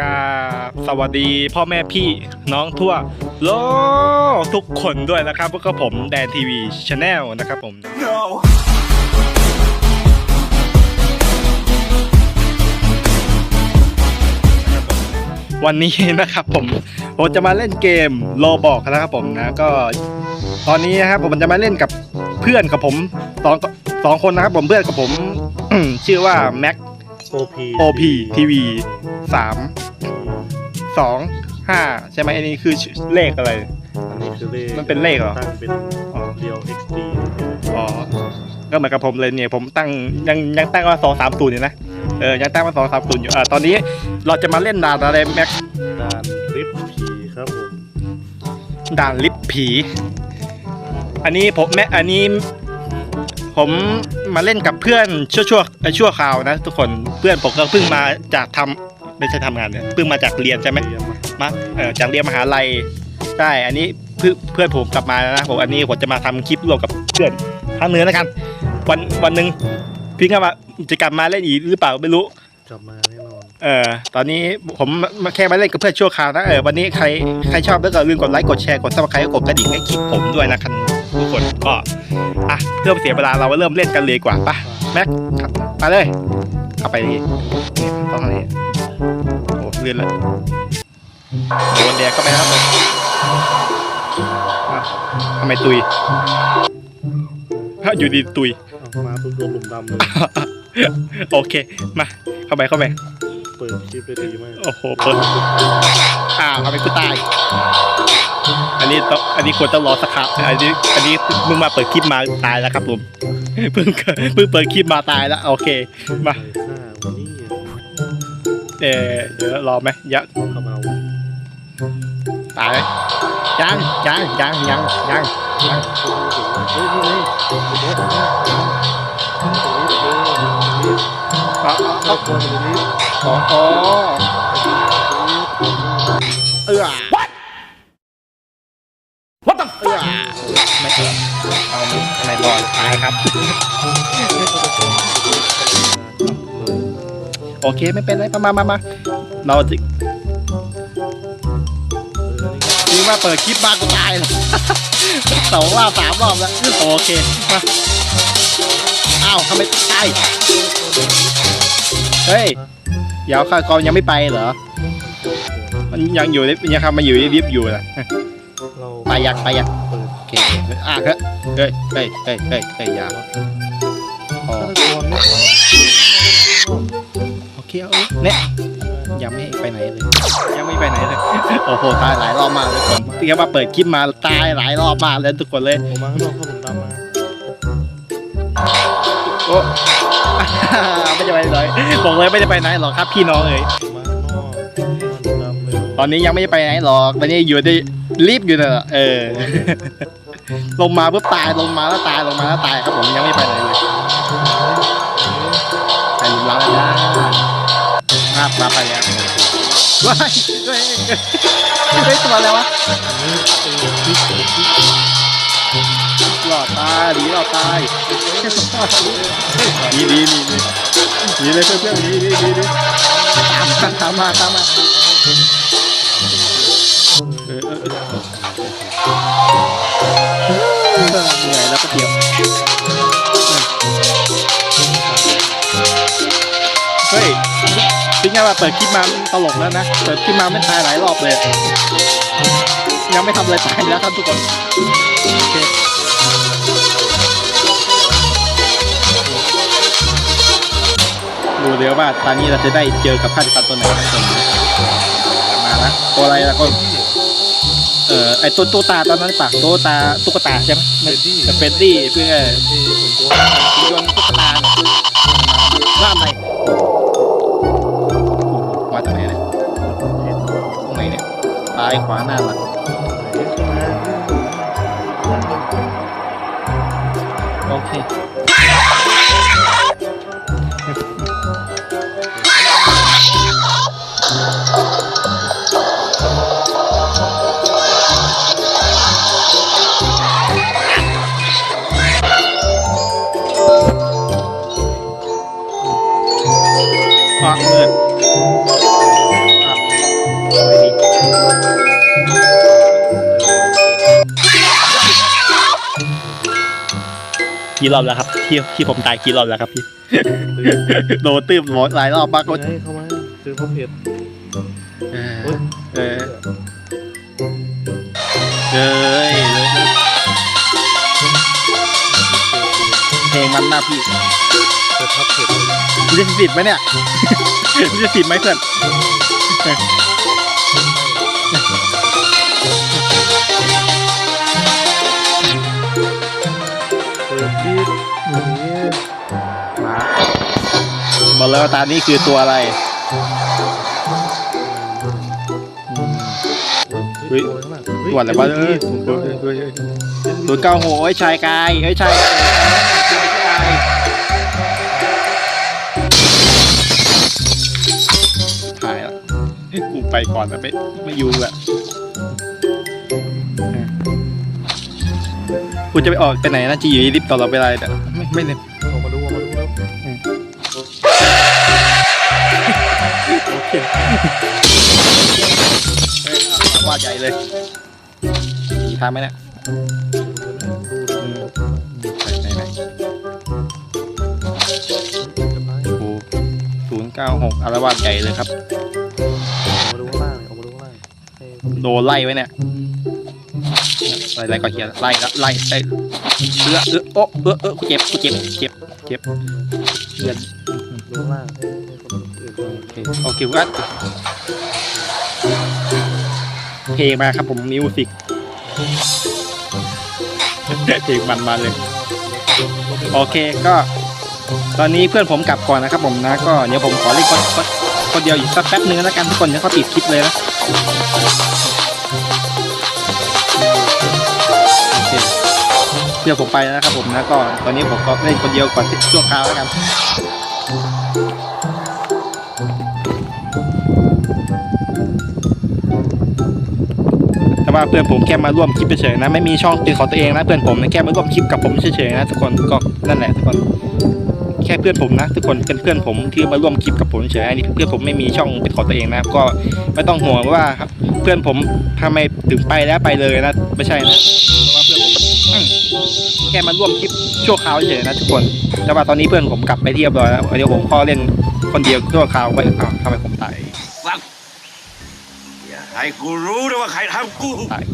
กาสวัสดีพ่อแม่พี่น้องทั่วโลกทุกคนด้วยนะครับพวกกับผมแดนทีวีชาแนลนะครับผม No. วันนี้นะครับผมผมจะมาเล่นเกมโลบอกนะครับผมนะก็ตอนนี้นะครับผมจะมาเล่นกับเพื่อนกับผมสองสองคนนะครับผมเพื่อนกับผม ชื่อว่าแม็ก OP OP TV สามสองห้าใช่ไหมอันนี้คือเลขอะไร อันนี้คือเลขมันเป็นเลขเหรอ ตั้งเป็นอ๋อเรียว XD อ๋อ ก็เหมือนกับผมเลยเนี่ย ผมตั้งยังยังตั้งว่าสองสามศูนย์อยู่นะ เออ ยังตั้งว่าสองสามศูนย์อยู่อ่าตอนนี้เราจะมาเล่นด่านอะไรแม็ก ด่านริบผีครับผม ด่านลิฟต์ผี อันนี้ผมแม็กอันนี้ ผมมาเล่นกับเพื่อนชั่วชั่วเอ่อชั่วคราวนะทุกคนเพื่อนผมก็เพิ่งมาจากทำไม่ใช่ทำงานเนี่ยเพิ่งมาจากเรียนใช่ไหมเรียนมามาเอ่อจากเรียนมหาลัยใช่อันนี้เพื่อนเพื่อนผมกลับมาแล้วนะผมอันนี้ผมจะมาทำคลิปร่วมกับเพื่อนครั้งเนื้อนะครับวันวันหนึ่งพี่ก็มาจะกลับมาเล่นอีกหรือเปล่าไม่รู้กลับมาแน่นอนเออตอนนี้ผมมาแค่มาเล่นกับเพื่อนชั่วคราวนะเออวันนี้ใครใครชอบแล้วก็ลืมกดไลค์กดแชร์กดซับสไครต์กดกระดิ่งให้คลิปผมด้วยนะครับ ทุกคนก็อะเพื่อไม่เสียเวลาเรามาเริ่มเล่นกันเลยดีกว่าปะแม็กครับมาเลยเข้าไปนี่ต้องทางนี้โอ้เลื่อนแล้วโดนแดกเข้าไปนะครับผมอ้าวทำไมตุยฮะอยู่ดีตุยเอามาปุ๊บโดนหลุมดำเลยโอเค มาเข้าไปเข้าไป เปิดคลิปได้ดีมาก โอ้โห เปิดอ้าวทำไมกูตาย อันนี้ต้องอันนี้ควรต้องรอสักครับอันนี้อันนี้เพิ่งมาเปิดคลิปมาตายแล้วครับผมเพิ่งเพิ่งเปิดคลิปมาตายแล้วโอเคมาไปฆ่าวันนี้เออเดี๋ยวรอไหมยังเข้ามาเอาตายไหมยังยังยังยังยังยังเฮ้ยนี่ไงเดี๋ยวเออครอบครัวตรงนี้อ๋ออ๋อเออ เอาไม่ไม่รอดตายครับ โอเคไม่เป็นไรมามามามาเราจะเออนี่ไงคิดว่าเปิดคลิปมากูตายเลยสองรอบสามรอบแล้ว โอเค มา อ้าวทำไมตาย เฮ้ยเดี๋ยวข้ากองยังไม่ไปเหรอ มันยังอยู่ในยังทำมาอยู่ในลิฟต์อยู่นะเราไปยังไปยัง เปิดโอเคอะเฮ้ยเฮ้ยเฮ้ยเฮ้ยเฮ้ยเฮ้ยอยาพอฆาตกรไม่โอเคเอาเนี่ยยังไม่ไปไหนเลย ยังไม่ไปไหนเลย โอ้โห ตายหลายรอบมากเลยคนที่เขามาเปิดคลิปมาตายหลายรอบมากเลยทุกคนเลยผมมาข้างนอกเข้าหลุมดำมาโอ้ไม่จะไปไหนบอกเลยไม่จะไปไหนหรอกครับพี่น้องเอ้ยผมมาข้างนอกเข้าหลุมดำเลยตอนนี้ยังไม่ได้ไปไหนหรอก ตอนนี้อยู่ในรีบอยู่เนอะเออ ลงมาปุ๊บตายลงมาแล้วตายลงมาแล้วตายครับผมยังไม่ไปไหนเลยไปหลุมรักแล้วนะมาไปแล้วว้ายเฮ้ยเฮ้ยตัวอะไรวะหลอดตายหนีหลอดตายหนีหนีหนีหนีหนีเลยเพื่อนๆหนีหนีหนีหนีตามมาตามมาตามมาเออ เหนื่อยแล้วก็เดียวเฮ้ยจริงๆว่าเปิดคลิปมาตลกแล้วนะ เปิดคลิปมาไม่ตายหลายรอบเลย ยังไม่ทำอะไรตายแล้วครับทุกคนโอเคดูเดี๋ยวว่าตอนนี้เราจะได้เจอกับฆาตกรรตัวไหนกันคนมาละตัวอะไรละก็ อ่อไอตัวตัวตาตอนนั้นปากตัวตาตุ๊กตาใช่ไหมเฟรดดี้เฟนดี้เพื่อที่ผมโดนคุณยนต์ตุ๊กตาเนี่ยว่าอะไรมาจากไหนเนี่ยตรงไหนเนี่ยซ้ายขวาหน้าหลังโอเค กี่รอบแล้วครับที่ที่ผมตายกี่รอบแล้วครับพี่โดนตื้มหลายรอบมากเข้ามาเข้ามาซื้อข้าวเผ็ดเออเฮ้ยเออเอ้ยเพลงมันมากพี่เปิดข้าวเผ็ดเลยมึงจะสิทธิ์ไหมเนี่ยมึงจะสิทธิ์ไหมเพื่อน แล้ววาตานี่คือตัวอะไรเฮ้ยตัวข้างหลังตัวอะไรบ้างเออตัวเก้าโหไอ้ยชายกายไอ้ยชายกายถ่ายแล้วกูไปก่อนแต่ไม่ไม่ยุ่งละกูจะไปออกไปไหนนะจีอยู่รีบตลอดเวลาแต่ไม่ไม่เนี่ย ว่าใหญ่เลยมีทางไหมเนี่ยไหนไหนไหนโอ้ศูนย์เก้าหกอารวาสใหญ่เลยครับ มาดูข้างล่างออกมาดูข้างล่างโดนไล่ไว้เนี่ย ไล่ไล่ก็เฮียไล่ละไล่ไล่เอื้อเอื้อโอ้เอื้อเอื้อกูเจ็บกูเจ็บเจ็บเจ็บเลือดดูข้างล่าง โอเคโอเควัดเพลงมาครับผมมิวสิกเพลงมันมาเลย โอเคก็ ตอนนี้เพื่อนผมกลับก่อนนะครับผมนะ ก็เดี๋ยวผมขอเล่นคนคนเดียวอีกสักแป๊บนึงแล้วกันทุกคนเดี๋ยวเขาปิดคลิปเลยนะโอเคเดี๋ยวผมไปแล้วนะครับผมนะก็ตอนนี้ผมก็เล่นคนเดียวก่อนชั่วคราวแล้วกัน ว่าเพื่อนผมแค่มาร่วมคลิปเฉยๆนะไม่มีช่องเป็นของตัวเองนะเพื่อนผมนะแค่มาร่วมคลิปกับผมเฉยๆนะทุกคนก็นั่นแหละทุกคนแค่เพื่อนผมนะทุกคนเป็นเพื่อนผมที่มาร่วมคลิปกับผมเฉยๆอันนี้เพื่อนผมไม่มีช่องเป็นของตัวเองนะก็ไม่ต้องห่วงว่าเพื่อนผมทำไมถึงไปแล้วไปเลยนะไม่ใช่นะเพราะว่าเพื่อนผมแค่มาร่วมคลิปชั่วคราวเฉยๆนะทุกคนแต่ว่าตอนนี้เพื่อนผมกลับไปที่เรียบร้อยแล้วเดี๋ยวผมขอเล่นคนเดียวชั่วคราวไว้อ้าวทำไมผมตาย อย่าให้กูรู้นะว่าใครทำกูตาย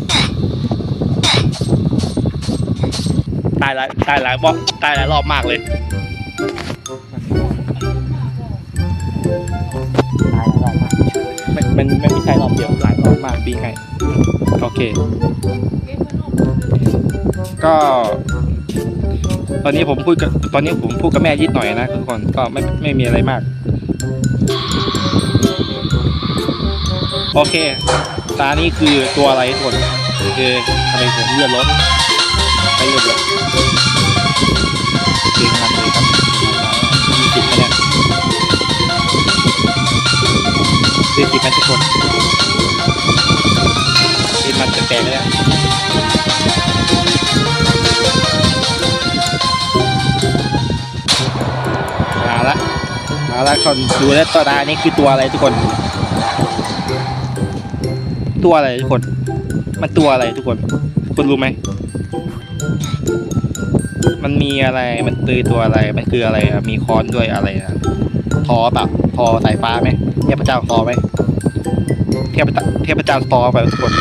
ตายหลายตายหลายรอบตายหลายรอบมากเลย มันมันมันไม่ใช่รอบเดียวหลายรอบมากปีไงโอเค ก็ ตอนนี้ผมพูดกับตอนนี้ผมพูดกับแม่ยิดหน่อยนะทุกคนก็ไม่ไม่มีอะไรมาก โอเค ตานี้คือตัวอะไรทุกคนคือทำไมผมเลื่อนรถไปเลื่อนรถเก่งมากเลยครับมีสิทธิ์ไหมเนี่ยมีสิทธิ์ไหมทุกคนเป็นมันจะแตกแล้วมาละมาละคนดูแล้วตัวตานี้คือตัวอะไรทุกคน ตัวอะไรทุกคน มันตัวอะไรทุกคน คุณรู้ไหม มันมีอะไร มันตือตัวอะไร มันคืออะไรอะมีค้อนด้วยอะไรนะทอแบบทอสายฟ้าไหมเทพเจ้าทอไหมเทพเจ้าเทพเจ้าทอไปทุกคน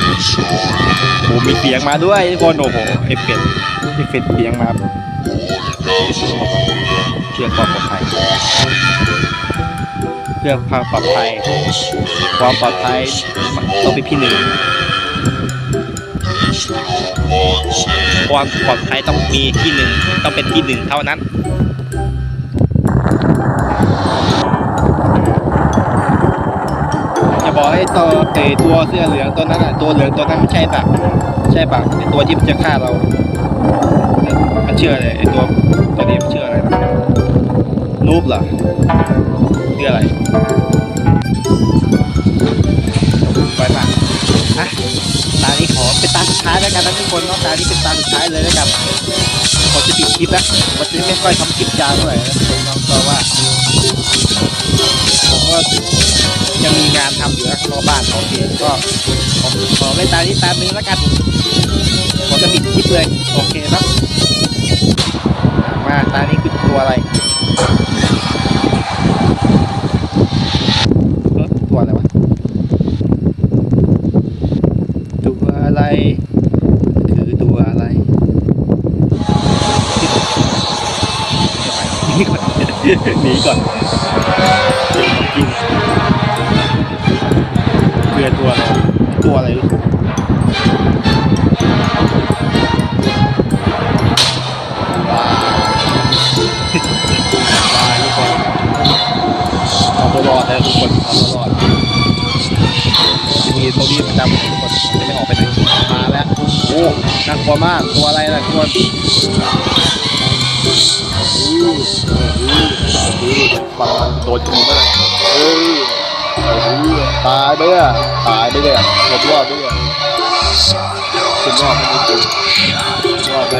โอ้มีเสียงมาด้วยทุกคนโอ้โหเอฟเฟกต์เอฟเฟกต์เสียงมาเพื่อความปลอดภัย พื่อความปลอดภัย ความปลอดภัยต้องเป็นพี่หนึ่ง ความปลอดภัยต้องมีที่หนึ่งต้องเป็นที่หนึ่งเท่านั้นจะบอกให้ตัวไอตัวเสื้อเหลืองตัวนั้นอะตัวเหลืองตัวนั้นไม่ใช่ปะใช่ปะไอตัวที่มันจะฆ่าเรามันเชื่ออะไรไอตัวตัวนี้มันเชื่ออะไรนะนูบเหรอ ออะไรไปมาอะตานี้ขอเป็นตาสุดท้ายแล้วกันนะทุกคนเนาะตานี้เป็นตาสุดท้ายเลยแล้วกันขอจะปิดคลิปแล้ววันนี้ไม่ค่อยทำคลิปยาวเท่าไหร่นะทุกคนเนาะเพราะว่าผมก็ยังมีงานทำอยู่นะรอบบ้านโอเคก็ขอขอเล่นตานี้ตานี้แล้วกันขอจะปิดคลิปเลยโอเคครับอะตัวอะไรเอ๊ะตัวอะไรวะ ตัวอะไร คือตัวอะไรห นีก่อนหนีก่อนกินเกลือตัวอะไรตัวอะไรทุกคนเอาตัวรอดเลยทุกคนเอาตัวรอดมีตัวนี้ประจำทุกคนจะไม่ออกไปไหนมาแล้วโอ้น่ากลัวมากตัวอะไรล่ะทุกคนอู้อู้ฟัง โดนทีเมื่อไหร่เออเออตายไปอะตายไปเลยอะหลบรอดด้วยคุณรอดไหมคุณรอดไหม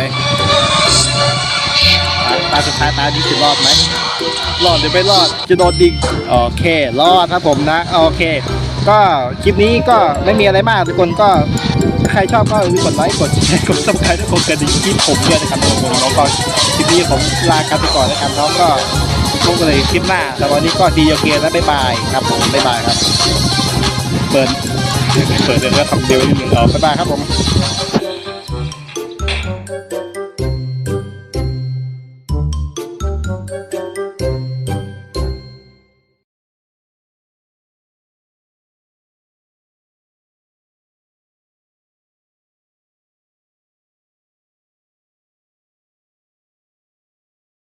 ตาตาสุดท้ายตานี้จะรอดไหมรอดหรือไม่รอดจะโดนดิงโอเครอดครับผมนะโอเค ก็คลิปนี้ก็ไม่มีอะไรมากทุกคนก็ ใครชอบก็อย่าลืมกดไลค์กดแชร์กดซับสไครต์กดกระดิ่งที่ผมด้วยนะครับผมน้วก็คลิปนี้ผมลากันไปก่อนนะครับแล้วก็พบกันเลยคลิปหน้าแต่วันนี้ก็ดีโอเคแล้วบ๊ายบายครับผมบ๊ายบายครับ เปิดเปิดเดี๋ยวจะทำเดียวนิดนึงเอาบ๊ายบายครับผม